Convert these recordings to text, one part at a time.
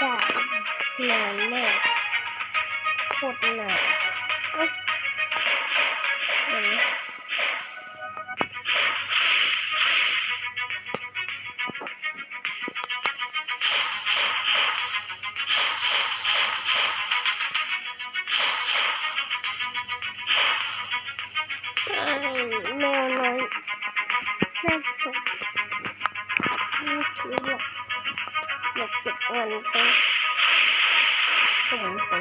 จ้าหนานมากโคตรหนานากเก็บเงินไป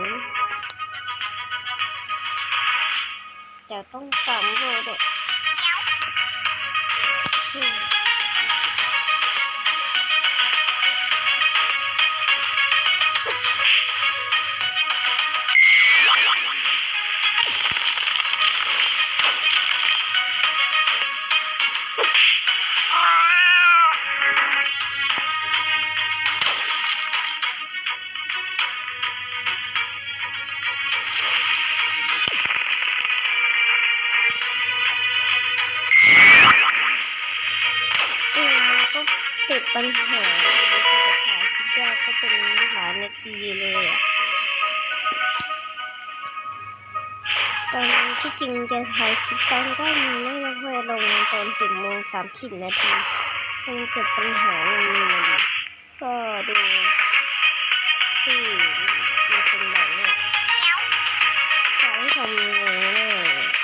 ปัญหาเลยคือจะถ่ายคลิปแรกก็เป็นหลายนาทีเลยอะตอนที่จริงจะถ่ายคลิปตอนก็มีไม่มาค่อยลงตอนสิบโมงสามสิบนาทีมันเกิดปัญหาอย่างนี้มาดิก็ดูที่มีคนบอกเนี่ยจะให้ทำยังไงเนี่ย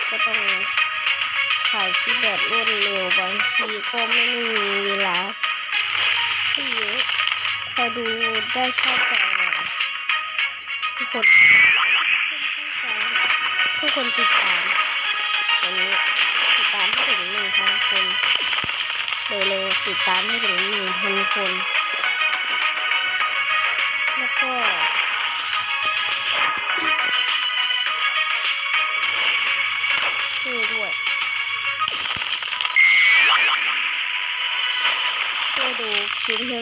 ก็ต้องถ่ายคลิปแบบรวดเร็วบางทีก็ไม่มีเวลา เยอะพอดูได้ชอบใจหน่อยทุกคนทุกคนติดตามวันนี้ติดตามให้ถึงหนึ่งพันคนเร็วๆติดตามให้ถึงหนึ่งพันคนแล้วก็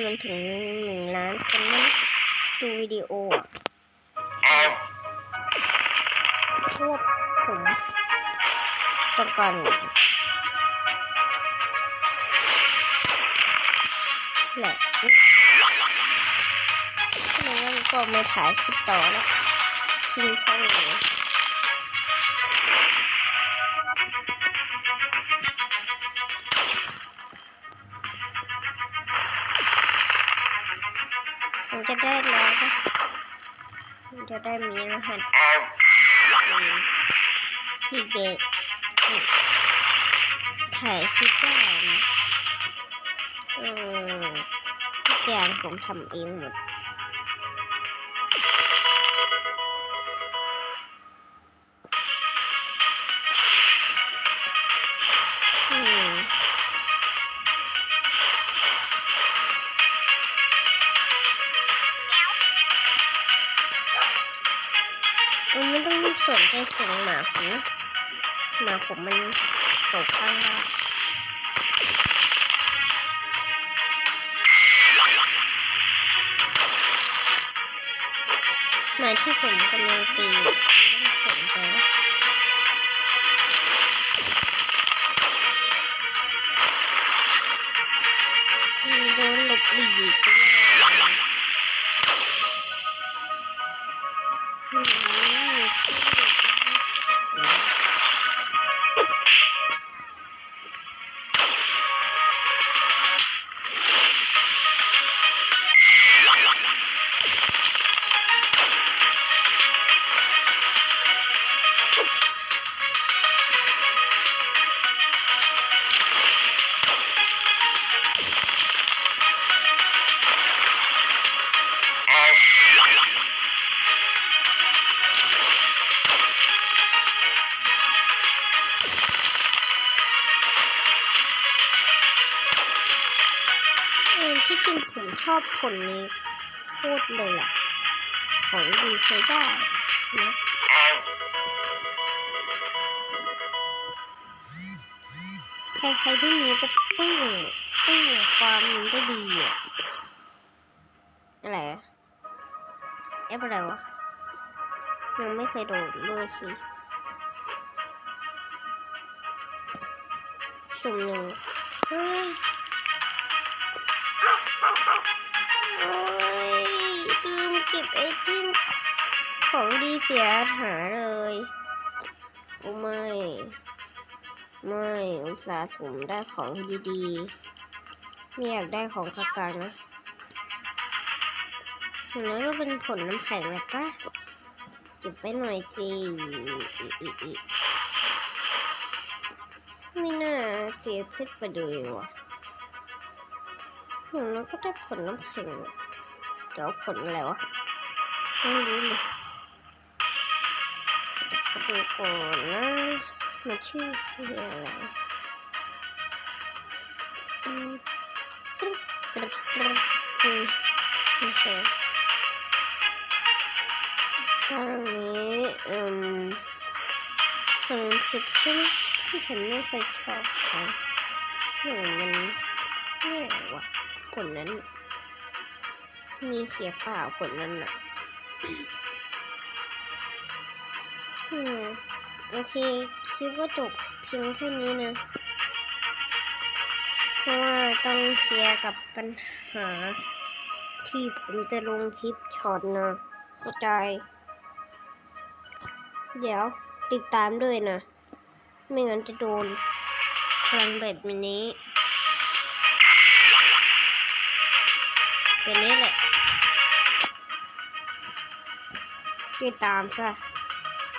มันถึงหนึ่งล้านคนนดูวิดีโออะพวกผมต้องการแหละไม่งั้นก็ไม่ถ่ายคลิปต่อแล้วทิ้งช่องเลยมันจะได้แล้วนะมันจะได้มีรหัสที่เด็กถ่ายคลิปได้นะเออทุกอย่างผมทำเองหมด มันไม่ต้องสนใจเสียงหมาผมหมาผมมันตกข้างบ้านหมาที่ผมกำลังตีไม่ต้องสนใจโดนหลบหลีกไปเลย ที่จริงผมชอบผลนี้โคตรเลยอะ ของดีใช้ได้นะใครๆที่มีก็ปึ้งปึ้งความมันก็ดีอะ อะไรอะอปอะไรวะยังไม่เคยโดดเลยสิสุ่มหนึ่งเฮ้ย ก็บไอจิ้มของดีเสียหายเลยโอ้ไม่ ไม่อุตส่าห์สุ่มได้ของดีๆไม่อยากได้ของกากานะอย่างน้อยก็เป็นผลน้ำแข็งแหละปะเก็บไปหน่อยสิอีอีอีไม่น่าเสียเพชรไปเลยว่ะอย่างน้อยก็ได้ผลน้ำแข็งเดี๋ยวผลอะไรวะ ไม่รู้เลยดูก่อนนะมันชื่ออะไรอืมกรึ๊บกรึ๊บกรึ๊บอืมไม่ใช่ตอนนี้อืมมันคือที่ที่ฉันไม่เคยชอบเขาหมือนมันไม่ไหวว่ะผลนั้น มีเสียเปล่าผลนั้นอะ อืมโอเคคิดว่าจบเพียงเท่านี้นะเพราะว่าต้องเคลียร์กับปัญหา ที่ผมจะลงคลิปช็อตนะเข้าใจ เดี๋ยวติดตามด้วยนะ ไม่งั้นจะโดนพลังแบบนี้ เป็นนี้แหละ ติดตามซะ